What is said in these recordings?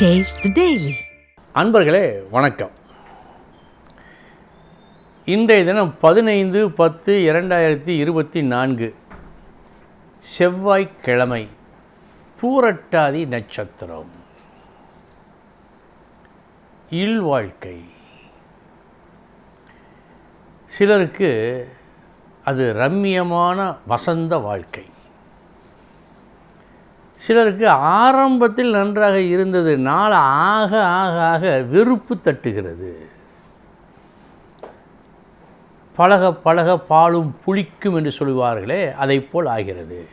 Taste daily அன்பர்களே வணக்கம். இன்றைய தினம் பதினைந்து பத்து இரண்டாயிரத்தி இருபத்தி நான்கு. செவ்வாய்க்கிழமை பூரட்டாதி நட்சத்திரம். இல்வாழ்க்கை சிலருக்கு அது ரம்மியமான வசந்த வாழ்க்கை. சிலருக்கு ஆரம்பத்தில் நன்றாக இருந்தது நாள் ஆக ஆக ஆக வெறுப்பு தட்டுகிறது. பழக பழக பாலும் புளிக்கும் என்று சொல்லுவார்களே அதை போல் ஆகிறது.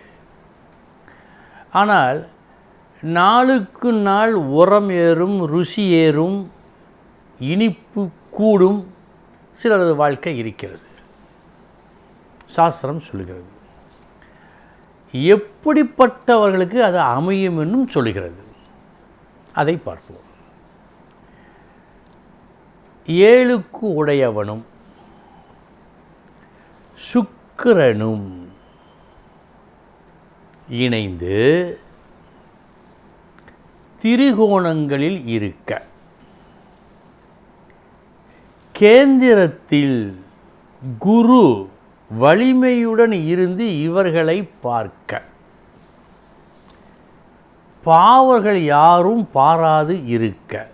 ஆனால் நாளுக்கு நாள் உரம் ஏறும் ருசி ஏறும் இனிப்பு கூடும் சிலரது வாழ்க்கை இருக்கிறது. சாஸ்திரம் சொல்லுகிறது. எப்படிப்பட்டவர்களுக்கு அது அமையும் என்னும் சொல்லுகிறது அதை பார்ப்போம். ஏழுக்கு உடையவனும் சுக்கிரனும் இணைந்து திரிகோணங்களில் இருக்க கேந்திரத்தில் குரு வலிமையுடன் இருந்து இவர்களை பார்க்க. பாவர்கள் யாரும் பாராது இருக்க.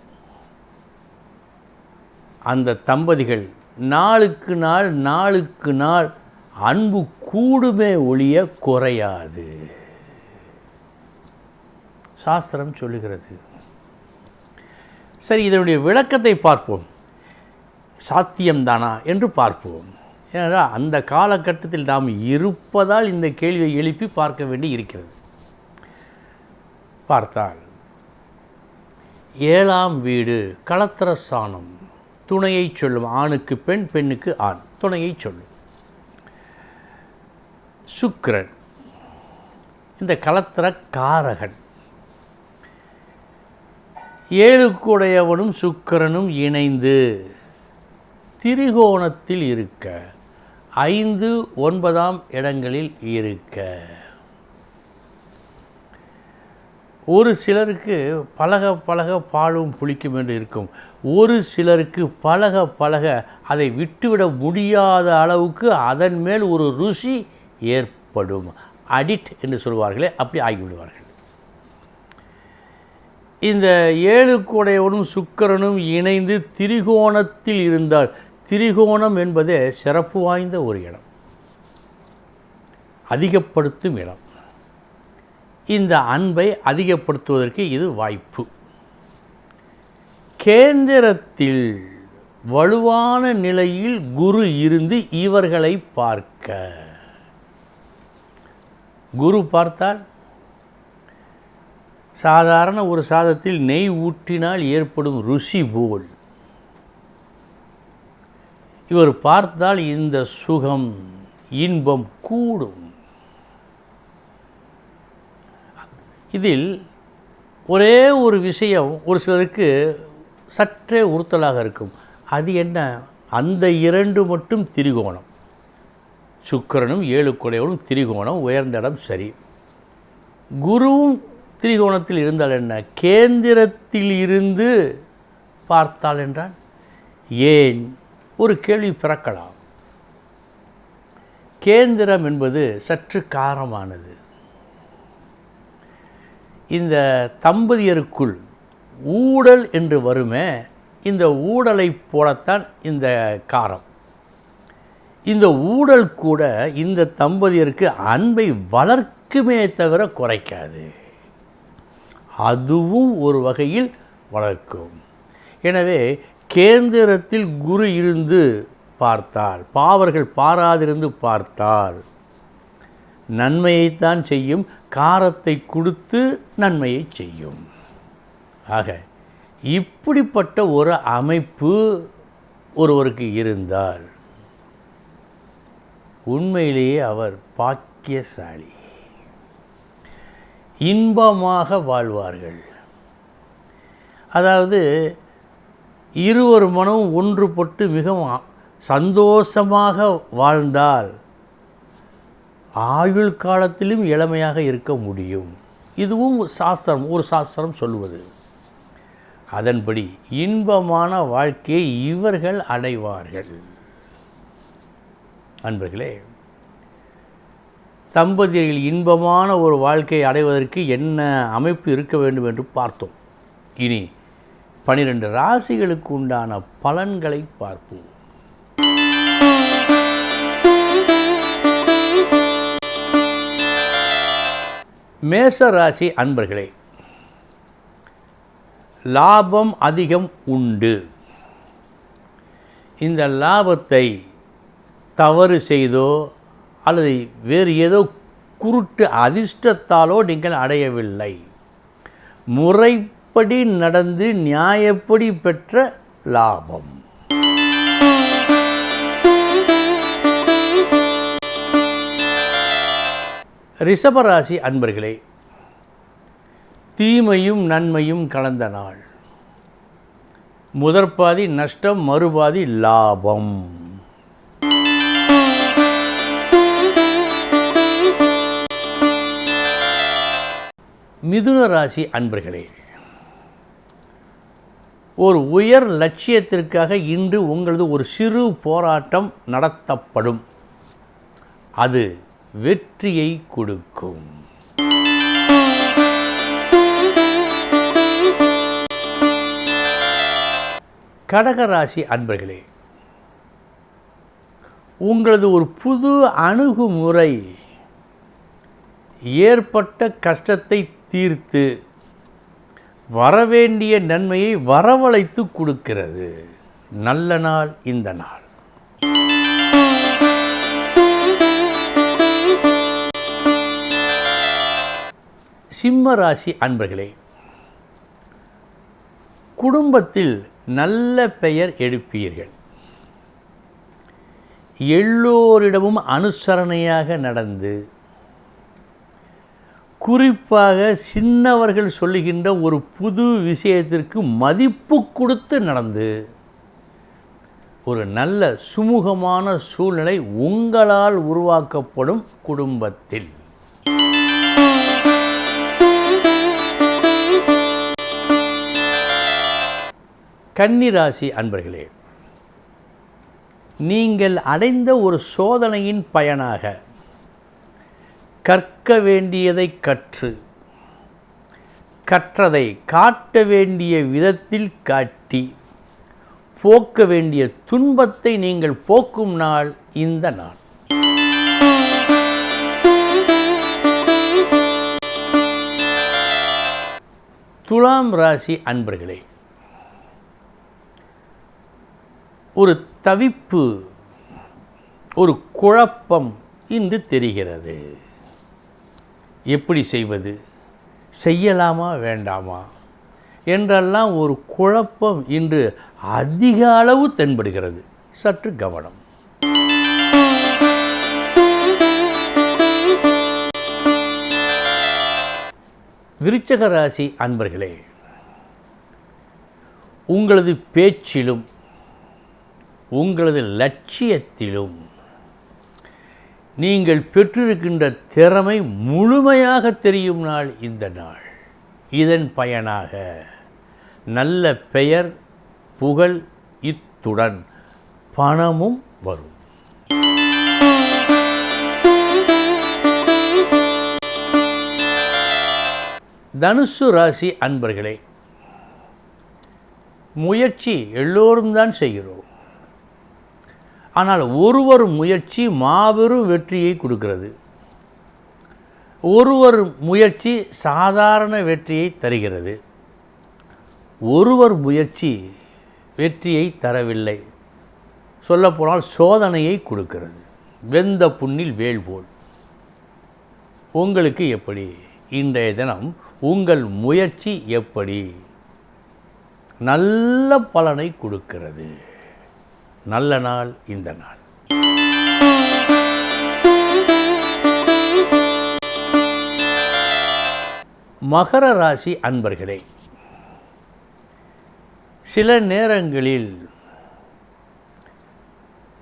அந்த தம்பதிகள் நாளுக்கு நாள் நாளுக்கு நாள் அன்பு கூடுமே ஒழிய குறையாது. சாஸ்திரம் சொல்லுகிறது. சரி இதனுடைய விளக்கத்தை பார்ப்போம். சாத்தியம்தானா என்று பார்ப்போம். ஏனென்றால் அந்த காலகட்டத்தில் நாம் இருப்பதால் இந்த கேள்வியை எழுப்பி பார்க்க வேண்டி இருக்கிறது. பார்த்தால் ஏழாம் வீடு களத்திர சாணம் துணையை சொல்லும் ஆணுக்கு பெண் பெண்ணுக்கு ஆண் துணையை சொல்லும். சுக்கிரன் இந்த களத்திர காரகன். ஏழுக்குடையவனும் சுக்கிரனும் இணைந்து திரிகோணத்தில் இருக்க ஐந்து ஒன்பதாம் இடங்களில் இருக்க. ஒரு சிலருக்கு பழக பழக பாலும் புளிக்கும் என்று இருக்கும். ஒரு சிலருக்கு பழக பழக அதை விட்டுவிட முடியாத அளவுக்கு அதன் மேல் ஒரு ருசி ஏற்படும். அடிட் என்று சொல்வார்களே அப்படி ஆகிவிடுவார்கள். இந்த ஏழு கூடையவனும் சுக்கரனும் இணைந்து திரிகோணத்தில் இருந்தால் திரிகோணம் என்பதே சிறப்பு வாய்ந்த ஒரு இடம். அதிகப்படுத்தும் இடம். இந்த அன்பை அதிகப்படுத்துவதற்கு இது வாய்ப்பு. கேந்திரத்தில் வலுவான நிலையில் குரு இருந்து இவர்களை பார்க்க. குரு பார்த்தால் சாதாரண ஒரு சாதத்தில் நெய் ஊற்றினால் ஏற்படும் ருசி போல். இவர் பார்த்தால் இந்த சுகம் இன்பம் கூடும். இதில் ஒரே ஒரு விஷயம் ஒரு சிலருக்கு சற்றே உறுத்தலாக இருக்கும். அது என்ன? அந்த இரண்டு மட்டும் திரிகோணம். சுக்கிரனும் ஏழு குடையவனும் திரிகோணம் உயர்ந்த இடம் சரி. குருவும் திரிகோணத்தில் இருந்தால் என்ன? கேந்திரத்தில் இருந்து பார்த்தால் என்றால் ஏன்? ஒரு கேள்வி பிறக்கலாம். கேந்திரம் என்பது சற்று காரமானது. இந்த தம்பதியருக்குள் ஊடல் என்று வருமே இந்த ஊடலைப் போலத்தான் இந்த காரம். இந்த ஊடல் கூட இந்த தம்பதியருக்கு அன்பை வளர்க்குமே தவிர குறைக்காது. அதுவும் ஒரு வகையில் வளர்க்கும். எனவே கேந்திரத்தில் குரு இருந்து பார்த்தால் பாவர்கள் பாராதிருந்து பார்த்தால் நன்மையைத்தான் செய்யும். காரத்தை கொடுத்து நன்மையை செய்யும். ஆக இப்படிப்பட்ட ஒரு அமைப்பு ஒருவருக்கு இருந்தால் உண்மையிலேயே அவர் பாக்கியசாலி. இன்பமாக வாழ்வார்கள். அதாவது இருவர் மனமும் ஒன்றுபட்டு மிகவும் சந்தோஷமாக வாழ்ந்தால் ஆயுள் காலத்திலும் இளமையாக இருக்க முடியும். இதுவும் சாஸ்திரம் ஒரு சாஸ்திரம் சொல்வது. அதன்படி இன்பமான வாழ்க்கையை இவர்கள் அடைவார்கள். அன்பர்களே தம்பதியர்கள் இன்பமான ஒரு வாழ்க்கையை அடைவதற்கு என்ன அமைப்பு இருக்க வேண்டும் என்று பார்த்தோம். இனி பனிரெண்டு ராசிகளுக்கு உண்டான பலன்களை பார்ப்போம். மேச ராசி அன்பர்களே லாபம் அதிகம் உண்டு. இந்த லாபத்தை தவறு செய்தோ அல்லது வேறு ஏதோ குருட்டு அதிர்ஷ்டத்தாலோ நீங்கள் அடையவில்லை. முறை அப்படி நடந்து நியாயப்படி பெற்ற லாபம்? ரிஷபராசி அன்பர்களே தீமையும் நன்மையும் கலந்த நாள். முதற்பாதி நஷ்டம் மறுபாதி லாபம். மிதுன ராசி அன்பர்களே ஒரு உயர் லட்சியத்திற்காக இன்று உங்களது ஒரு சிறு போராட்டம் நடத்தப்படும். அது வெற்றியை கொடுக்கும். கடகராசி அன்பர்களே உங்களது ஒரு புது அணுகுமுறை ஏற்பட்ட கஷ்டத்தை தீர்த்து வரவேண்டிய நன்மையை வரவழைத்து கொடுக்கிறது. நல்ல நாள் இந்த நாள். சிம்ம ராசி அன்பர்களே குடும்பத்தில் நல்ல பெயர் எடுப்பீர்கள். எல்லோரிடமும் அனுசரணையாக நடந்து குறிப்பாக சின்னவர்கள் சொல்லுகின்ற ஒரு புது விஷயத்திற்கு மதிப்பு கொடுத்து நடந்து ஒரு நல்ல சுமூகமான சூழ்நிலை உங்களால் உருவாக்கப்படும் குடும்பத்தில். கன்னிராசி அன்பர்களே நீங்கள் அடைந்த ஒரு சோதனையின் பயனாக கற்க வேண்டியதை கற்று கற்றதை காட்ட வேண்டிய விதத்தில் காட்டி போக்க வேண்டிய துன்பத்தை நீங்கள் போக்கும் நாள் இந்த நாள். துலாம் ராசி அன்பர்களே ஒரு தவிப்பு ஒரு குழப்பம் இன்று தெரிகிறது. எப்படி செய்வது? செய்யலாமா வேண்டாமா? என்றெல்லாம் ஒரு குழப்பம் இன்று அதிக அளவு தென்படுகிறது. சற்று கவனம். விருச்சக ராசி அன்பர்களே உங்களது பேச்சிலும் உங்களது லட்சியத்திலும் நீங்கள் பெற்றிருக்கின்ற திறமை முழுமையாக தெரியும் நாள் இந்த நாள். இதன் பயனாக நல்ல பெயர் புகழ் இத்துடன் பணமும் வரும். தனுசு ராசி அன்பர்களே முயற்சி எல்லோரும் தான் செய்கிறோம். ஆனால் ஒருவர் முயற்சி மாபெரும் வெற்றியை கொடுக்கிறது. ஒருவர் முயற்சி சாதாரண வெற்றியை தருகிறது. ஒருவர் முயற்சி வெற்றியை தரவில்லை. சொல்லப்போனால் சோதனையை கொடுக்கிறது. வெந்த புண்ணில் வேல் போல். உங்களுக்கு எப்படி? இன்றைய தினம் உங்கள் முயற்சி எப்படி? நல்ல பலனை கொடுக்கிறது. நல்ல நாள் இந்த நாள். மகர ராசி அன்பர்களே சில நேரங்களில்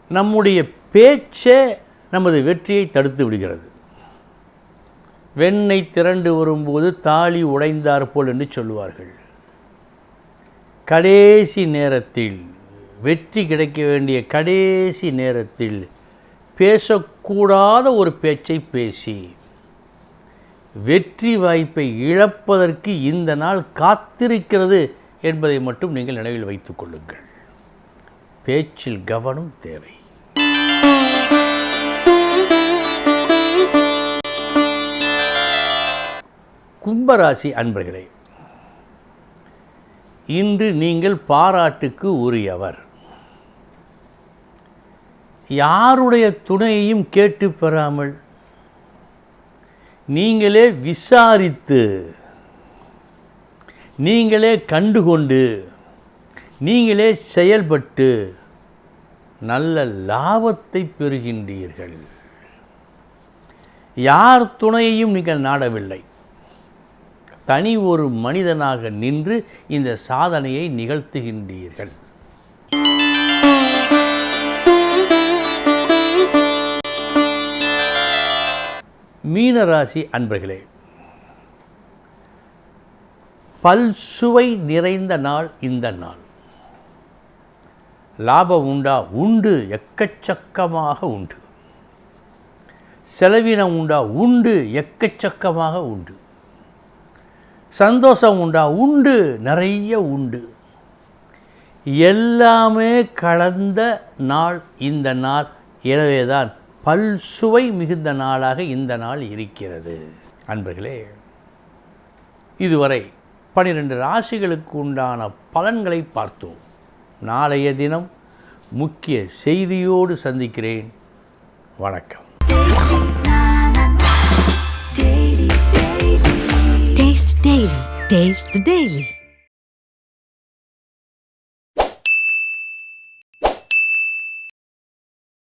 நம்முடைய பேச்சே நமது வெற்றியை தடுத்து விடுகிறது. வெண்ணை திரண்டு வரும்போது தாலி உடைந்தார் போல் என்று சொல்லுவார்கள். கடைசி நேரத்தில் வெற்றி கிடைக்க வேண்டிய கடைசி நேரத்தில் பேசக்கூடாத ஒரு பேச்சை பேசி வெற்றி வாய்ப்பை இழப்பதற்கு இந்த நாள் காத்திருக்கிறது என்பதை மட்டும் நீங்கள் நினைவில் வைத்துக் கொள்ளுங்கள். பேச்சில் கவனம் தேவை. கும்பராசி அன்பர்களே இன்று நீங்கள் பாராட்டுக்கு உரியவர். யாருடைய துணையையும் கேட்டு பெறாமல் நீங்களே விசாரித்து நீங்களே கண்டுகொண்டு நீங்களே செயல்பட்டு நல்ல லாபத்தை பெறுகின்றீர்கள். யார் துணையையும் நீங்கள் நாடவில்லை. தனி ஒரு மனிதனாக நின்று இந்த சாதனையை நிகழ்த்துகின்றீர்கள். மீனராசி அன்பர்களே பல்சுவை நிறைந்த நாள் இந்த நாள். லாபம் உண்டா? உண்டு. எக்கச்சக்கமாக உண்டு. செலவினம் உண்டா? உண்டு. எக்கச்சக்கமாக உண்டு. சந்தோஷம் உண்டா? உண்டு. நிறைய உண்டு. எல்லாமே கலந்த நாள் இந்த நாள். எனவேதான் பல் சுவை மிகுந்த நாளாக இந்த நாள் இருக்கிறது அன்பர்களே இதுவரை பனிரெண்டு ராசிகளுக்கு உண்டான பலன்களை பார்த்தோம் நாளைய தினம் முக்கிய செய்தியோடு சந்திக்கிறேன் வணக்கம் Taste Daily. Taste the Daily.